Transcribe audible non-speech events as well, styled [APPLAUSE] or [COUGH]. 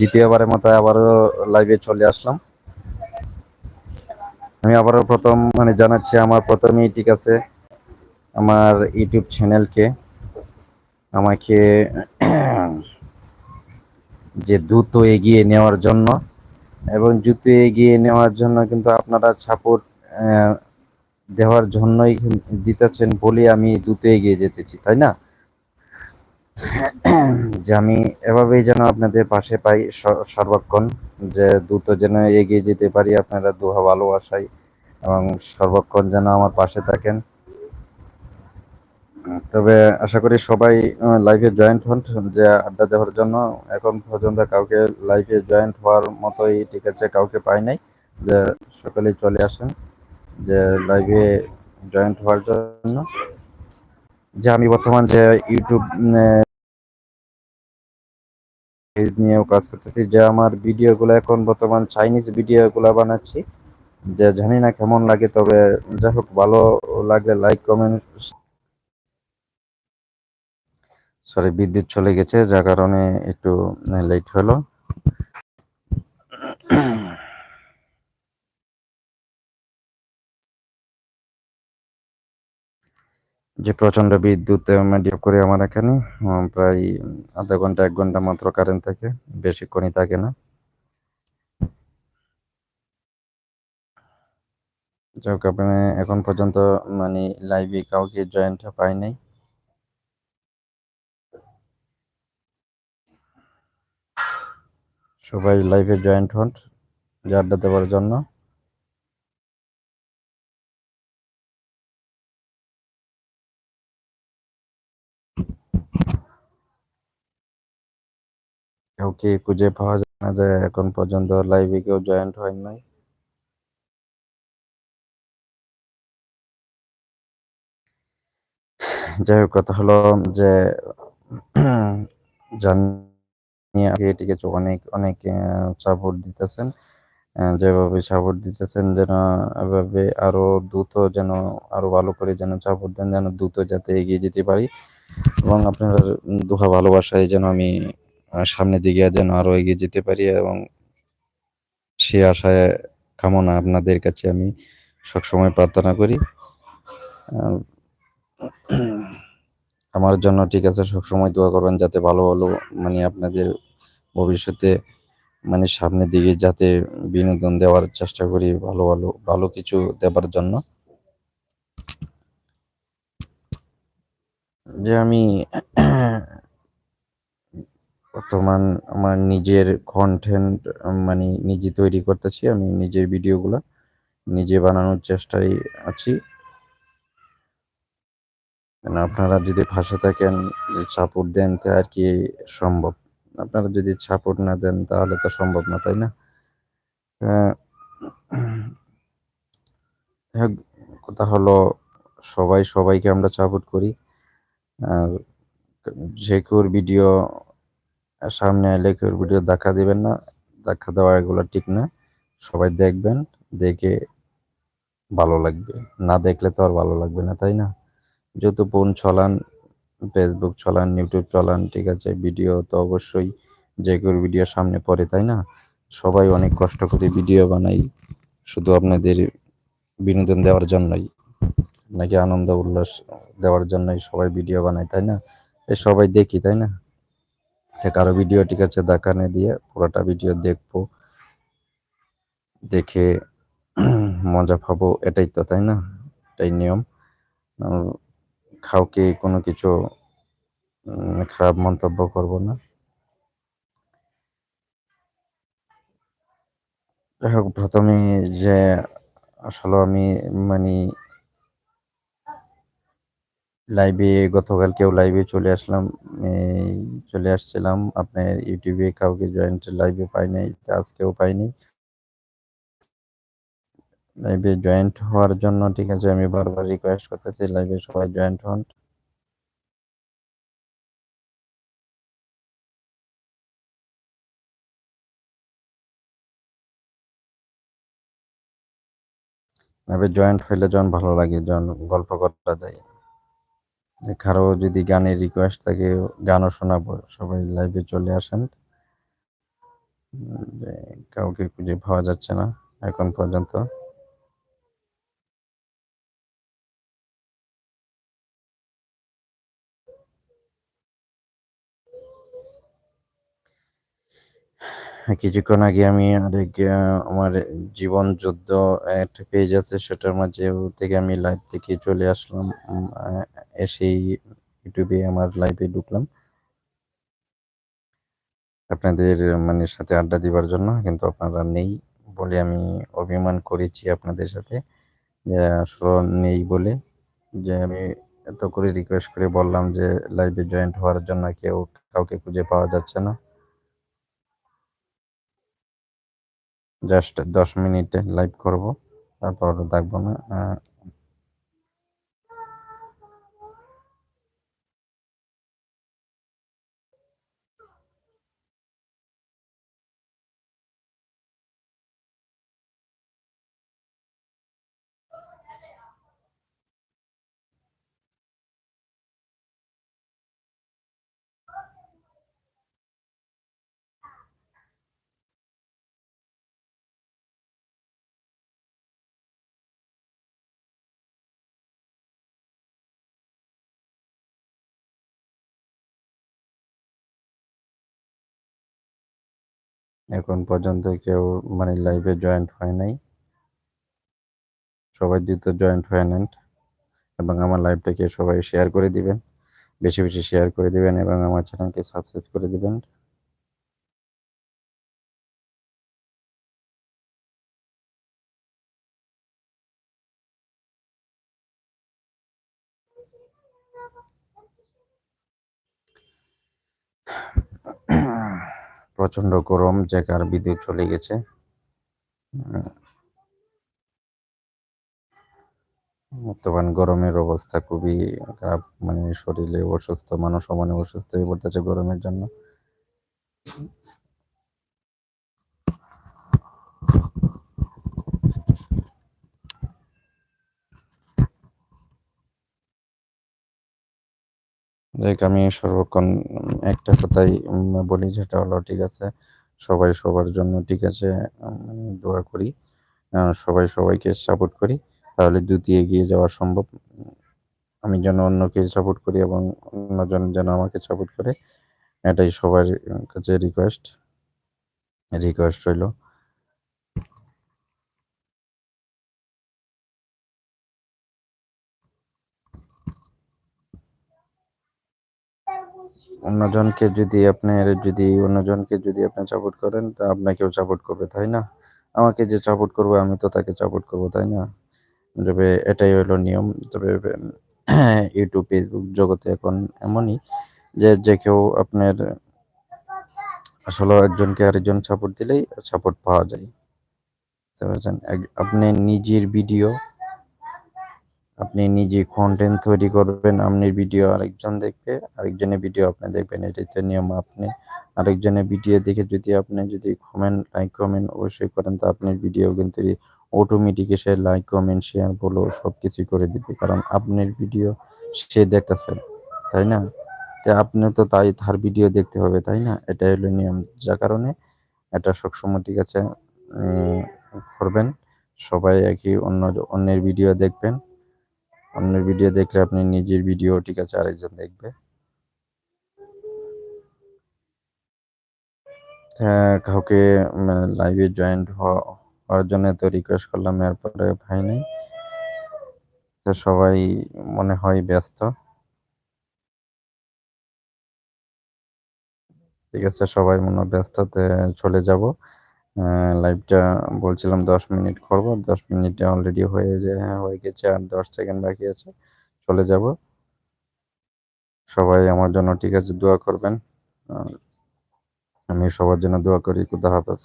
দ্বিতীয়বারের মতো আবারও লাইভে চলে আসলাম। আমি আবারও প্রথম মানে জানাচ্ছি আমার প্রথমেই ঠিক আছে, আমার ইউটিউব চ্যানেলকে, আমাকে যে দ্রুত এগিয়ে নেওয়ার জন্য, এবং দ্রুত এগিয়ে নেওয়ার জন্য কিন্তু আপনারা সাপোর্ট দেওয়ার জন্যই দিতেছেন বলে আমি দ্রুত এগিয়ে যেতেছি, তাই না? যে আমি এভাবেই যেন আপনাদের পাশে পাই সর্বক্ষণ, যে দ্রুত যেন এগিয়ে যেতে পারি আপনারা দুহা ভালোবাসাই এবং সর্বক্ষণ যেন আমার পাশে থাকেন। তবে আশা করি সবাই লাইভে জয়েন্ট হন, যে আড্ডা দেওয়ার জন্য। এখন পর্যন্ত কাউকে লাইভে জয়েন্ট হওয়ার মতোই ঠিক আছে, কাউকে পাই নাই। যে সকলেই চলে আসেন, যে লাইভে জয়েন্ট হওয়ার জন্য। যে আমি বর্তমান যে ইউটিউব নিয়েও কাজ করতেছি, যে আমার ভিডিওগুলো এখন বর্তমান চাইনিজ ভিডিওগুলো বানাচ্ছি। যে জানি না কেমন লাগে, তবে যাই হোক, ভালো লাগে লাইক কমেন্ট সরি বিদ্যুৎ চলে গেছে, যার কারণে একটু লেট হলো। যে প্রচণ্ড বিদ্যুৎ মিডিয়া করে আমার এখানে প্রায় আধা ঘণ্টা, এক ঘণ্টা মাত্র কারেন্ট থাকে, বেশিক্ষণই থাকে না। যাক আপনি এখন পর্যন্ত মানে লাইভে কাউকে জয়েন্ট পাই নাই। সবাই লাইভে জয়েন্ট হন, যে আড্ডা দেওয়ার জন্য। কাউকে খুঁজে পাওয়া যায় না যে এখন পর্যন্ত লাইভে কেউ জয়েন্ট হয় নাই যাই হোক কথা হলো যে জানি আগে এটিকে অনেক অনেক সাপোর্ট দিতেছেন যেভাবে সাপোর্ট দিতেছেন যেন এভাবে আরও দ্রুত যেন আরও ভালো করে যেন সাপোর্ট দেন যেন দ্রুত যাতে এগিয়ে যেতে পারি এবং আপনার দুহা ভালোবাসায় যেন আমি সামনের দিকে যেন আরও এগিয়ে যেতে পারি এবং সে আশায়, কামনা আপনাদের কাছে আমি সবসময় প্রার্থনা করি। আমার জন্য ঠিক আছে, সবসময় দোয়া করবেন যাতে ভালো ভালো মানে আপনাদের ভবিষ্যতে মানে সামনের দিকে যাতে বিনোদন দেওয়ার চেষ্টা করি ভালো ভালো ভালো কিছু দেবার জন্য। যে আমি বর্তমান আমার নিজের কন্টেন্ট মানে নিজে তৈরি করতেছি, আমি নিজের ভিডিওগুলো নিজে বানানোর চেষ্টায় আছি। আপনারা যদি ভাষা থাকেন সাপোর্ট দেন তা আর কি সম্ভব। আপনারা যদি সাপোর্ট না দেন, তাহলে তো সম্ভব না, তাই না? কথা হলো, সবাই সবাইকে আমরা সাপোর্ট করি। আর যে কেউর ভিডিও সামনে এলে কেউর ভিডিও দেখা দিবেন না, দেখা দেওয়া এগুলো ঠিক না। সবাই দেখবেন, দেখে ভালো লাগবে। না দেখলে তো আর ভালো লাগবে না, তাই না? যেহেতু ফোন চলান ফেসবুক চলান ইউটিউব চলান, ঠিক আছে, ভিডিও তো অবশ্যই যে কেউ ভিডিও সামনে পড়ে, তাই না? সবাই অনেক কষ্ট করে ভিডিও বানাই, শুধু আপনাদের বিনোদন দেওয়ার জন্যই, নাকি আনন্দ উল্লাস দেওয়ার জন্যই সবাই ভিডিও বানায়, তাই না? এ সবাই দেখি, তাই না? কারও ভিডিও ঠিক আছে দেখানে দিয়ে পুরোটা ভিডিও দেখব। দেখে [CLEARS THROAT] মজা পাবো, এটাই তো, তাই না? এটাই নিয়ম। কাউকে কোনো কিছু খারাপ মন্তব্য করব না। প্রথমে যে আসলে আমি মানে লাইভে গতকালকেও লাইভে চলে আসলাম চলে আসছিলাম। আপনার ইউটিউবে কাউকে জয়েন্ট লাইভে পাই নাই আজকেও পাইনি লাইভে জয়েন্ট হওয়ার জন্য, ঠিক আছে, আমি বারবার রিকোয়েস্ট করতেছি লাইভে সবাই জয়েন্ট হন। লাইভে জয়েন্ট হইলে যখন ভালো লাগে, যখন গল্প করা যায়। কারও যদি গানের রিকোয়েস্ট থাকে, গানও শোনাবো, সবাই লাইভে চলে আসেন। কাউকে খুঁজে পাওয়া যাচ্ছে না এখন পর্যন্ত। কিছুক্ষণ আগে আমি আরেক আমার জীবন যুদ্ধ একটা পেজ আছে, সেটার মাঝে থেকে আমি লাইভ থেকে চলে আসলাম এসেই ইউটিউবে আমার লাইভে ঢুকলাম। আপনাদের মানে সাথে আড্ডা দিবার জন্য, কিন্তু আপনারা নেই বলে আমি অভিমান করেছি আপনাদের সাথে। যে আসলে নেই বলে। যে আমি এত করে রিকোয়েস্ট করে বললাম যে লাইভে জয়েন্ট হওয়ার জন্য কেউ কাউকে খুঁজে পাওয়া যাচ্ছে না। জাস্ট দশ মিনিটে লাইভ করব। তারপর দেখব না এখন পর্যন্ত কেউ মানে লাইভে জয়েন্ট হয় নাই। সবাই দ্রুত জয়েন্ট হয়ে নেন এবং আমার লাইভটাকে সবাই শেয়ার করে দিবেন। বেশি বেশি শেয়ার করে দিবেন এবং আমার চ্যানেলকে সাবস্ক্রাইব করে দিবেন। প্রচণ্ড গরম যে কার বিদ্যুৎ চলে গেছে। বর্তমান গরমের অবস্থা খুবই খারাপ মানে শরীরে অসুস্থ মানুষ মানে অসুস্থ হয়ে পড়তেছে গরমের জন্য। দেখ, আমি সর্বক্ষণ একটা কথাই বলি, যেটা হলো, ঠিক আছে? সবাই সবার জন্য ঠিক আছে দোয়া করি সবাই সবাইকে সাপোর্ট করি, তাহলে দ্রুত এগিয়ে যাওয়া সম্ভব। আমি যেন অন্যকে সাপোর্ট করি এবং অন্যজন যেন আমাকে সাপোর্ট করে, এটাই সবার কাছে রিকোয়েস্ট রিকোয়েস্ট রইল। অন্যজনকে যদি আপনার, যদি অন্যজনকে যদি আপনি সাপোর্ট করেন, তা আপনাকেও সাপোর্ট করবে, তাই না? আমাকে যে সাপোর্ট করবে, আমি তো তাকে সাপোর্ট করব, তাই না? তবে এটাই হলো নিয়ম। তবে [CLEARS THROAT] ইউটিউব ফেসবুক জগতে এখন এমনই যে যে কেউ আপনার আসলে একজনকে আরেকজন সাপোর্ট দিলেই সাপোর্ট পাওয়া যায়। আপনি নিজের ভিডিও আপনি নিজে কন্টেন্ট তৈরি করবেন আপনার ভিডিও আরেকজন দেখবে আরেকজনের ভিডিও আপনি দেখবেন এটাই তো নিয়ম আপনি আরেকজনের ভিডিও দেখে যদি আপনি যদি কমেন্ট লাইক কমেন্ট অবশ্যই করেন, তো আপনার ভিডিও কিন্তু অটোমেটিক এসে লাইক কমেন্ট শেয়ার বলো সব কিছুই করে দিবে, কারণ আপনার ভিডিও সে দেখতেছে, তাই না? তো আপনি তো তাই, তার ভিডিও দেখতে হবে, তাই না? এটাই হলো নিয়ম, যার কারণে এটা সবসময় ঠিক আছে করবেন, সবাই একই অন্য, অন্যের ভিডিও দেখবেন। অন্যের ভিডিও দেখলে আপনি নিজের ভিডিও ঠিক আছে, আরেকজন দেখবে। হ্যাঁ কাউকে লাইভে জয়েন্ট হওয়ার জন্য তো রিকোয়েস্ট করলাম, এরপরে ভাই নেই। তো সবাই মনে হয় ব্যস্ত। ঠিক আছে, সবাই মনে ব্যস্ততে চলে যাব। লাইভটা বলছিলাম দশ মিনিট করব, দশ মিনিটে অলরেডি হয়ে যে হ্যাঁ হয়ে গেছে আর দশ সেকেন্ড বাকি আছে, চলে যাব। সবাই আমার জন্য ঠিক আছে, দোয়া করবেন। আমি সবার জন্য দোয়া করি, খুদা হাফেজ।